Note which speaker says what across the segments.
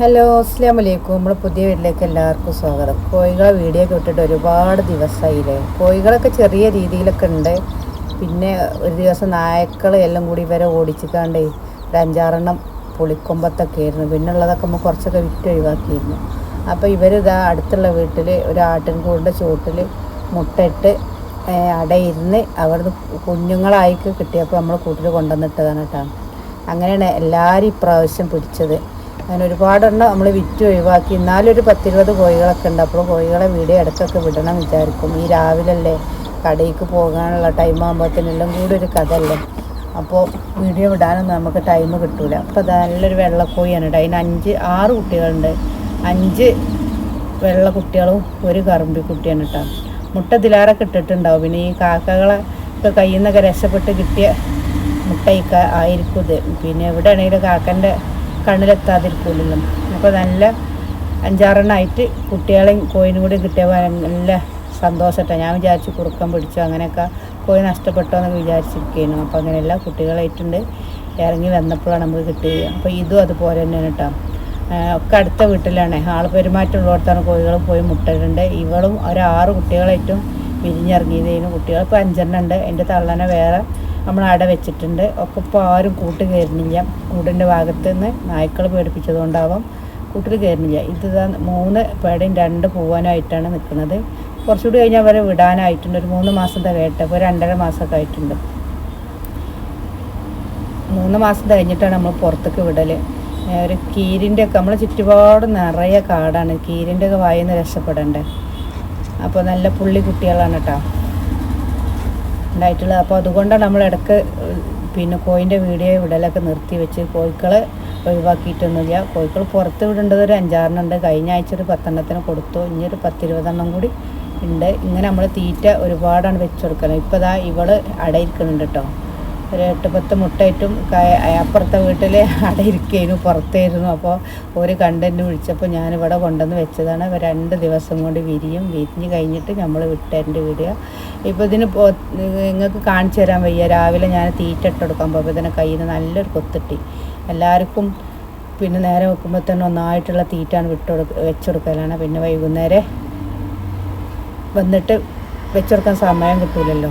Speaker 1: Hello അസ്ലാം വലൈക്കും നമ്മൾ പുതിയ വീട്ടിലേക്ക് എല്ലാവർക്കും സ്വാഗതം. കോഴികളെ വീഡിയോ ഒക്കെ ഒരുപാട് ദിവസമായില്ലേ കോഴികളൊക്കെ ചെറിയ രീതിയിലൊക്കെ ഉണ്ട്. പിന്നെ ഒരു ദിവസം നായക്കൾ എല്ലാം കൂടി വരെ ഓടിച്ചിക്കാണ്ട് ഒരു അഞ്ചാറെണ്ണം പുളിക്കൊമ്പത്തൊക്കെ ആയിരുന്നു. പിന്നെ ഉള്ളതൊക്കെ നമ്മൾ കുറച്ചൊക്കെ വിറ്റ് ഒഴിവാക്കിയിരുന്നു. അപ്പോൾ ഇവരിതാ അടുത്തുള്ള വീട്ടിൽ ഒരു ആട്ടിൻകൂടിന്റെ ചുവട്ടിൽ മുട്ടയിട്ട് അടയിരുന്ന് അവിടുന്ന് കുഞ്ഞുങ്ങളായിക്ക് കിട്ടിയപ്പോൾ നമ്മൾ കൂട്ടിൽ കൊണ്ടുവന്നിട്ടതാണ് കേട്ടോ. അങ്ങനെയാണ് എല്ലാവരും ഇപ്രാവശ്യം പിടിച്ചത്. അങ്ങനെ ഒരുപാടെണ്ണം നമ്മൾ വിറ്റ് ഒഴിവാക്കി. എന്നാലും ഒരു പത്തിരുപത് കോഴികളൊക്കെ ഉണ്ട്. അപ്പോൾ കോഴികളെ വീട് ഇടയ്ക്കൊക്കെ വിടണം വിചാരിക്കും. ഈ രാവിലല്ലേ കടയിലേക്ക് പോകാനുള്ള ടൈം ആകുമ്പോഴത്തേനെല്ലാം കൂടി ഒരു കഥയല്ലേ? അപ്പോൾ വീഡിയോ വിടാനൊന്നും നമുക്ക് ടൈം കിട്ടൂല. അപ്പോൾ അത് നല്ലൊരു വെള്ളക്കോഴിയാണ് കേട്ടോ. അതിന് അഞ്ച് ആറ് കുട്ടികളുണ്ട്. അഞ്ച് വെള്ള കുട്ടികളും ഒരു കറുമ്പി കുട്ടിയാണ് കേട്ടോ. മുട്ട ദിലാറൊക്കെ ഇട്ടിട്ടുണ്ടാവും. പിന്നെ ഈ കാക്കകളെ ഒക്കെ കയ്യിൽ നിന്നൊക്കെ രക്ഷപ്പെട്ട് കിട്ടിയ മുട്ടയിക്ക ആയിരിക്കും ഇത്. പിന്നെ എവിടെയാണെങ്കിലും കാക്കന്റെ കണ്ണിലെത്താതിരിക്കില്ലല്ലോ അപ്പോൾ നല്ല അഞ്ചാറെണ്ണമായിട്ട് കുട്ടികളെയും കോയിനും കൂടി കിട്ടിയപ്പോൾ നല്ല സന്തോഷമായിട്ടാണ് ഞാൻ വിചാരിച്ചു കുറുക്കം പിടിച്ചു അങ്ങനെയൊക്കെ കോഴി നഷ്ടപ്പെട്ടോ എന്നൊക്കെ വിചാരിച്ചിരിക്കുന്നു അപ്പോൾ അങ്ങനെയല്ല കുട്ടികളായിട്ടുണ്ട്. ഇറങ്ങി വന്നപ്പോഴാണ് നമുക്ക് കിട്ടിയത്. അപ്പോൾ ഇതും അതുപോലെ തന്നെയാണ് കേട്ടോ ഒക്കെ അടുത്ത വീട്ടിലാണ്. ആൾ പെരുമാറ്റമുള്ളിടത്താണ് കോഴികൾ പോയി മുട്ടയിട്ടുണ്ട് ഇവളും ഒരാറ് കുട്ടികളായിട്ടും വിരിഞ്ഞിറങ്ങിയതിന്. കുട്ടികൾ ഇപ്പോൾ അഞ്ചെണ്ണം ഉണ്ട് എന്റെ തള്ളനെ വേറെ നമ്മൾ അട വെച്ചിട്ടുണ്ട്. ഒക്കെ ഇപ്പോൾ ആരും കൂട്ട് കയറുന്നില്ല. കൂടിന്റെ ഭാഗത്ത് നിന്ന് നായ്ക്കൾ പേടിപ്പിച്ചതുകൊണ്ടാവാം കൂട്ടിൽ കയറുന്നില്ല. ഇത് മൂന്ന് പേടയും രണ്ട് പോവാനായിട്ടാണ് നിൽക്കുന്നത്. കുറച്ചുകൂടി കഴിഞ്ഞാൽ അവരെ വിടാനായിട്ടുണ്ട്. ഒരു മൂന്ന് മാസം തികയട്ടെ ഇപ്പോൾ രണ്ടര മാസമൊക്കെ ആയിട്ടുണ്ട്. മൂന്ന് മാസം കഴിഞ്ഞിട്ടാണ് നമ്മൾ പുറത്തേക്ക് വിടൽ ഒരു കീരിന്റെ ഒക്കെ നമ്മളെ ചുറ്റുപാട് നിറയെ കാടാണ്. കീരിന്റെ ഒക്കെ വായിൽ നിന്ന് രക്ഷപ്പെടണ്ടേ. അപ്പോൾ നല്ല പുള്ളി കുട്ടികളാണ് കേട്ടോ. ഉണ്ടായിട്ടുള്ളത് അപ്പോൾ അതുകൊണ്ടാണ് നമ്മൾ ഇടയ്ക്ക് പിന്നെ കോയിന്റെ വീഡിയോ വിടലൊക്കെ നിർത്തി വെച്ച് കോഴിക്കളെ ഒഴിവാക്കിയിട്ടൊന്നുമില്ല. കോഴിക്കൾ പുറത്ത് വിടേണ്ടത് ഒരു അഞ്ചാറെണ്ണം ഉണ്ട്. കഴിഞ്ഞ ആഴ്ച ഒരു പത്തെണ്ണത്തിന് കൊടുത്തു. ഇനി ഒരു പത്തിരുപതെണ്ണം കൂടി ഉണ്ട്. ഇങ്ങനെ നമ്മൾ തീറ്റ ഒരുപാടാണ് വെച്ച് കൊടുക്കുന്നത്. ഇപ്പോൾ ദാ ഇവൾ അടയിരിക്കുന്നുണ്ട് കേട്ടോ. ഒരു എട്ട് പത്ത് മുട്ടയിട്ടും അപ്പുറത്തെ വീട്ടിൽ അടയിരിക്കുന്നു പുറത്തായിരുന്നു അപ്പോൾ ഒരു കണ്ടന്റ് വിളിച്ചപ്പോൾ ഞാനിവിടെ കൊണ്ടുവന്ന് വെച്ചതാണ്. രണ്ട് ദിവസം കൊണ്ട് വിരിയും വിരിഞ്ഞ് കഴിഞ്ഞിട്ട് നമ്മൾ വിട്ടതിന്റെ വീഡിയോ. ഇപ്പോൾ ഇതിന് നിങ്ങൾക്ക് കാണിച്ചു തരാൻ വയ്യ. രാവിലെ ഞാൻ തീറ്റ ഇട്ട് കൊടുക്കാൻ പോകുമ്പോൾ ഇതിനെ കയ്യിൽ നിന്ന് നല്ലൊരു കൊത്തിട്ടി. എല്ലാവർക്കും പിന്നെ നേരെ വെക്കുമ്പോൾ തന്നെ ഒന്നായിട്ടുള്ള തീറ്റാണ് വിട്ട് കൊടുക്ക വെച്ചുകൊടുക്കലാണ് പിന്നെ വൈകുന്നേരം വന്നിട്ട് വെച്ചെടുക്കാൻ സമയം കിട്ടൂലല്ലോ.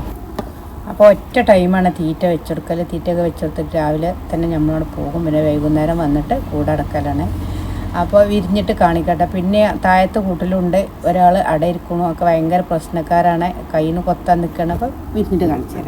Speaker 1: അപ്പോൾ ഒറ്റ ടൈമാണ് തീറ്റ വെച്ചെടുക്കൽ തീറ്റയൊക്കെ വെച്ചെടുത്തിട്ട് രാവിലെ തന്നെ നമ്മളോട് പോകും. പിന്നെ വൈകുന്നേരം വന്നിട്ട് കൂടെ അടക്കലാണ് അപ്പോൾ വിരിഞ്ഞിട്ട് കാണിക്കട്ടെ. പിന്നെ താഴത്തെ കൂട്ടിലുണ്ട് ഒരാൾ അടയിരിക്കണു ഒക്കെ ഭയങ്കര പ്രശ്നക്കാരാണ്. കയ്യിൽ നിന്ന് കൊത്താൻ നിൽക്കണം അപ്പോൾ വിരിഞ്ഞിട്ട് കാണിച്ചു തരാം.